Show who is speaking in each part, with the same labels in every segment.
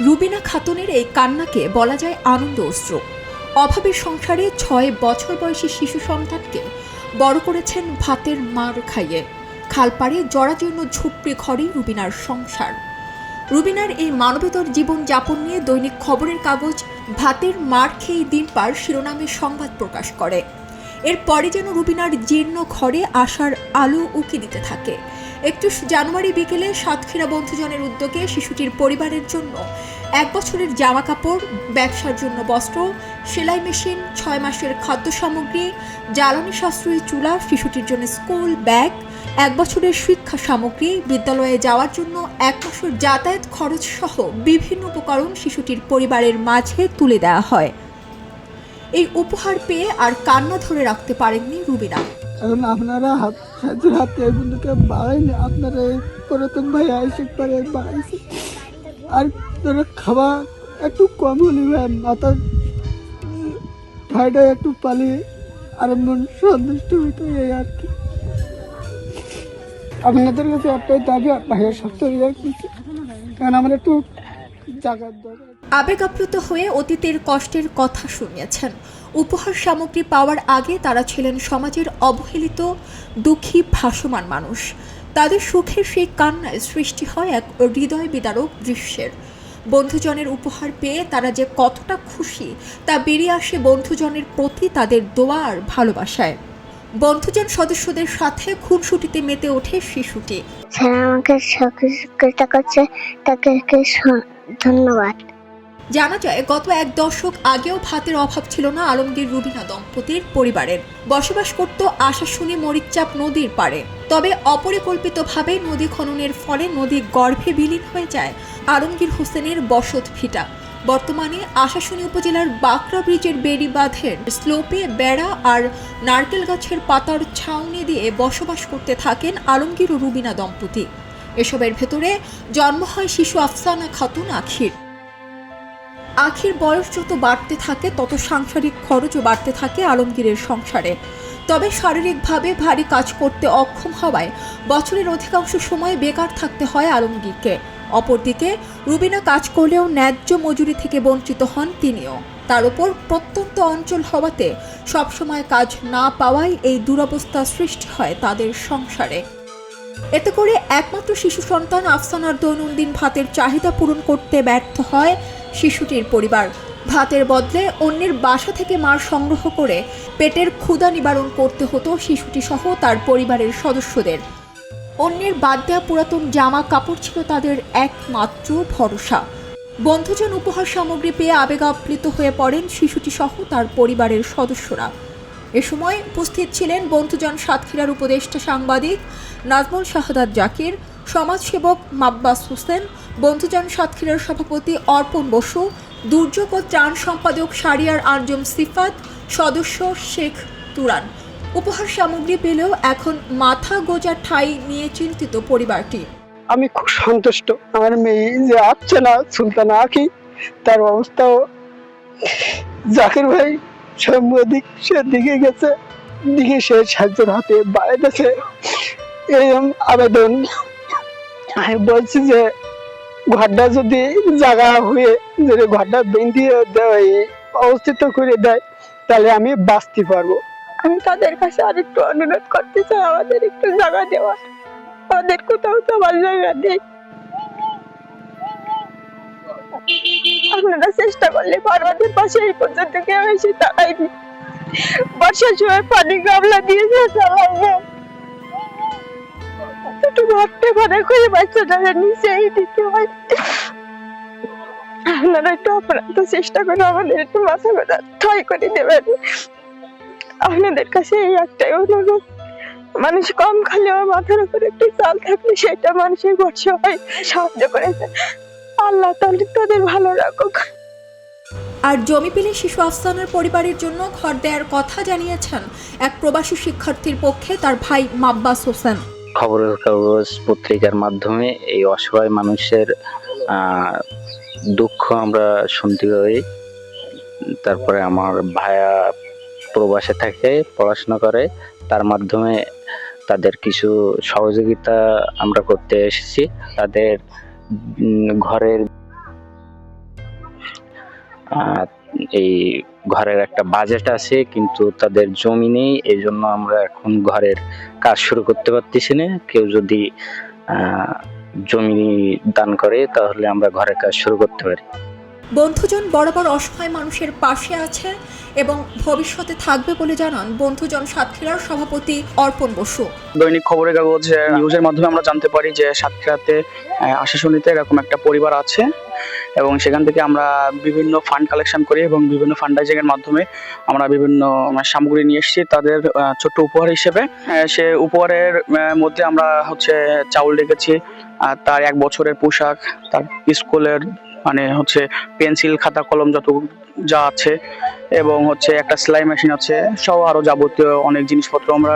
Speaker 1: রুবিনা খাতুনের এই কান্নাকে বলা যায় আনন্দ অস্ত্র অভাবের সংসারে ছয় বছর বয়সী শিশু সন্তানকে বড় করেছেন ভাতের মার খাইয়ে। খালপাড়ে জরাজীর্ণ ঝুপড়ি ঘরেই রুবিনার সংসার। রুবিনার এই মানবেতর জীবন যাপন নিয়ে দৈনিক খবরের কাগজ ভাতের মার খেয়ে দিন পার শিরোনামে সংবাদ প্রকাশ করে। এরপরে যেন রুবিনার জীর্ণ ঘরে আসার আলো উকি দিতে থাকে। একত্রিশ জানুয়ারি বিকেলে সাতক্ষীরা বন্ধুজনের উদ্যোগে শিশুটির পরিবারের জন্য এক বছরের জামা কাপড়, ব্যবসার জন্য বস্ত্র, সেলাই মেশিন, ছয় মাসের খাদ্য সামগ্রী, জ্বালানি সাশ্রয়ী চুলা, শিশুটির জন্য স্কুল, ব্যাগ, এক বছরের শিক্ষা সামগ্রী, বিদ্যালয়ে যাওয়ার জন্য এক মাসের যাতায়াত খরচ সহ বিভিন্ন উপকরণ শিশুটির পরিবারের মাঝে তুলে দেওয়া হয়। এই উপহার পেয়ে আর কান্না ধরে রাখতে পারেননি রুবিনা।
Speaker 2: এখন আপনারা হাত সাহায্যের হাতে এগুলোকে বাড়াইনি আপনারা এই পুরাতন ভাই আইসে করে বাড়াইছে। আর তোরা খাবার একটু কম হলে ভাই মাথার ভাইটা একটু পালি, আর মন সন্তুষ্ট হইতো এই আর কি। আপনাদের কাছে একটাই দাবি ভাইয়ের শক্ত রাখতেছি কারণ আমার একটু জায়গার দরকার।
Speaker 1: আবেগ আপ্লুত হয়ে অতীতের কষ্টের কথা শুনিয়েছেন। উপহার সামগ্রী পাওয়ার আগে তারা ছিলেন সমাজের অবহেলিত, দুঃখী, ভাসমান মানুষ। তাদের সুখের সেই কান্নায় সৃষ্টি হয় এক হৃদয় বিদারক দৃশ্যের। বন্ধুজনের উপহার পেয়ে তারা যে কতটা খুশি, তা বেরিয়ে আসে বন্ধুজনের প্রতি তাদের দোয়া আর ভালোবাসায়। বন্ধুজন সদস্যদের সাথে খুনসুটিতে মেতে ওঠে শিশুটি।
Speaker 3: আমাকে সহযোগিতা করছে। তাকে ধন্যবাদ।
Speaker 1: জানা যায়, গত এক দশক আগেও ভাতের অভাব ছিল না আলমগীর রুবিনা দম্পতির পরিবারের। বসবাস করত আশাশুনি মরিচাপ নদীর পাড়ে। তবে অপরিকল্পিতভাবে নদী খননের ফলে নদী গর্ভে বিলীন হয়ে যায় আলমগীর হোসেনের বসত ভিটা। বর্তমানে আশাশুনি উপজেলার বাঁকড়া ব্রিজের বেড়ি বাঁধের স্লোপে বেড়া আর নারকেল গাছের পাতার ছাউনি দিয়ে বসবাস করতে থাকেন আলমগীর ও রুবিনা দম্পতি। এসবের ভেতরে জন্ম হয় শিশু আফসানা খাতুন আখির। আখির বয়স যত বাড়তে থাকে, তত সাংসারিক খরচও বাড়তে থাকে আলমগীরের সংসারে। তবে শারীরিকভাবে ভারী কাজ করতে অক্ষম হওয়ায় বছরের অধিকাংশ সময় বেকার থাকতে হয় আলমগীরকে। অপরদিকে, রুবিনা কাজ করলেও ন্যায্য মজুরি থেকে বঞ্চিত হন তিনিও। তার উপর প্রত্যন্ত অঞ্চল হওয়াতে সবসময় কাজ না পাওয়ায় এই দুরবস্থা সৃষ্টি হয় তাদের সংসারে। এতে করে একমাত্র শিশু সন্তান আফসানার দৈনন্দিন ভাতের চাহিদা পূরণ করতে ব্যর্থ হয় শিশুটির পরিবার। ভাতের বদলে অন্যের বাসা থেকে মার সংগ্রহ করে পেটের ক্ষুধা নিবারণ করতে হতো শিশুটি সহ তার পরিবারের সদস্যদের। অন্যের বাদ দেওয়া পুরাতন জামা কাপড় ছিল তাদের একমাত্র ভরসা। বন্ধুজন উপহার সামগ্রী পেয়ে আবেগ আপ্লুত হয়ে পড়েন শিশুটি সহ তার পরিবারের সদস্যরা। এ সময় উপস্থিত ছিলেন বন্ধুজন সাতক্ষীরার উপদেষ্টা সাংবাদিক নাজমুল শাহাদাত জাকির, সমাজসেবক মাব্বাস হোসেন, বন্ধুজন সাতক্ষীরার সভাপতি অর্পণ বসু, দুর্যোগ ও ত্রাণ সম্পাদক সারিয়ার আঞ্জুম সিফাত, সদস্য শেখ তুরান। উপহার সামগ্রী পেলেও এখন মাথা গোজা ঠাই নিয়ে চিন্তিত পরিবারটি।
Speaker 2: আমি খুব সন্তুষ্ট। আমার মেয়ে যে আসছে না, সুলতানা আঁকি তার অবস্থাও জাকির ভাই সাংবাদিক সে দিকে গেছে। দিকে সে সাহায্যের হাতে বাড়াইতেছে এরকম আবেদন। আমি বলছি যে, ঘরটা যদি জায়গা হয়ে যদি ঘরটা বেঁধিয়ে দেয়, অবস্থিত করে দেয়, তাহলে আমি বাঁচতে পারব।
Speaker 4: আমি তাদের কাছে আরেকটু অনুরোধ করতে চাই, আমাদের একটু জায়গা দেওয়ার আমাদের কোথাও তো আমার জায়গা নেই। আপনারা চেষ্টা করলে পাশে এই পর্যন্ত কেউ এসে বর্ষার সময় পানি গামলা চালাবো একটু ভাবতে পারে করে বাচ্চাটাকে দিতে হয়। আপনারা একটু অপরাধ চেষ্টা করে আমাদের একটু মাথা ব্যথা করে দেবেন। আপনাদের কাছে এই একটাই অনুরোধ। মানুষ কম খালেও মাথার উপরে একটু চাল থাকলে সেটা মানুষের ভরসা হয়। সাহায্য করেছে। আল্লাহ তাহলে তাদের ভালো রাখুক।
Speaker 1: আর জমি পেলে শিশু আফসানার পরিবারের জন্য ঘর দেওয়ার কথা জানিয়েছেন এক প্রবাসী শিক্ষার্থীর পক্ষে তার ভাই মাব্বাস হোসেন।
Speaker 5: খবরের কাগজ পত্রিকার মাধ্যমে এই অসহায় মানুষের দুঃখ আমরা শুনতে পাই। তারপরে আমার ভায়া প্রবাসে থাকে পড়াশোনা করে। তার মাধ্যমে তাদের কিছু সহযোগিতা আমরা করতে এসেছি। তাদের ঘরের এই ঘরের একটা বাজেট আছে, কিন্তু তাদের জমি নেই, এই জন্য আমরা এখন ঘরের কাজ শুরু করতে পারতেছি না। কেউ যদি জমি দান করে, তাহলে আমরা ঘরের কাজ শুরু করতে পারি।
Speaker 1: বন্ধুজন বরাবর অসহায় মানুষের পাশে আছে এবং ভবিষ্যতে থাকবে বলে জানান বন্ধুজন সাতক্ষীরার সভাপতি অর্পণ বসু।
Speaker 6: দৈনিক খবরের কাগজ নিউজের মাধ্যমে আমরা জানতে পারি যে, সাতক্ষীরাতে আশাশুনিতে এরকম একটা পরিবার আছে এবং সেখান থেকে আমরা বিভিন্ন ফান্ড কালেকশন করি এবং বিভিন্ন ফান্ডাইজিং এর মাধ্যমে আমরা বিভিন্ন সামগ্রী নিয়ে এসেছি। তাদের ছোট্ট উপহার হিসেবে সে উপহারের মধ্যে আমরা হচ্ছে চাউল রেখেছি তার এক বছরের পোশাক, তার স্কুলের মানে হচ্ছে পেন্সিল খাতা কলম যত যা আছে এবং হচ্ছে একটা সেলাই মেশিন আছে সহ আরও যাবতীয় অনেক জিনিসপত্র আমরা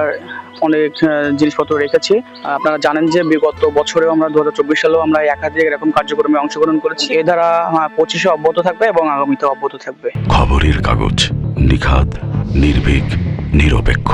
Speaker 6: অনেক জিনিসপত্র রেখেছি। আপনারা জানেন যে বিগত বছরেও আমরা দু হাজার চব্বিশ সালেও আমরা একাধিক এরকম কার্যক্রমে অংশগ্রহণ করেছি। এ দ্বারা পঁচিশে অব্যাহত থাকবে এবং আগামীতে অব্যাহত থাকবে।
Speaker 7: খবরের কাগজ নিখাত নির্ভীক নিরপেক্ষ।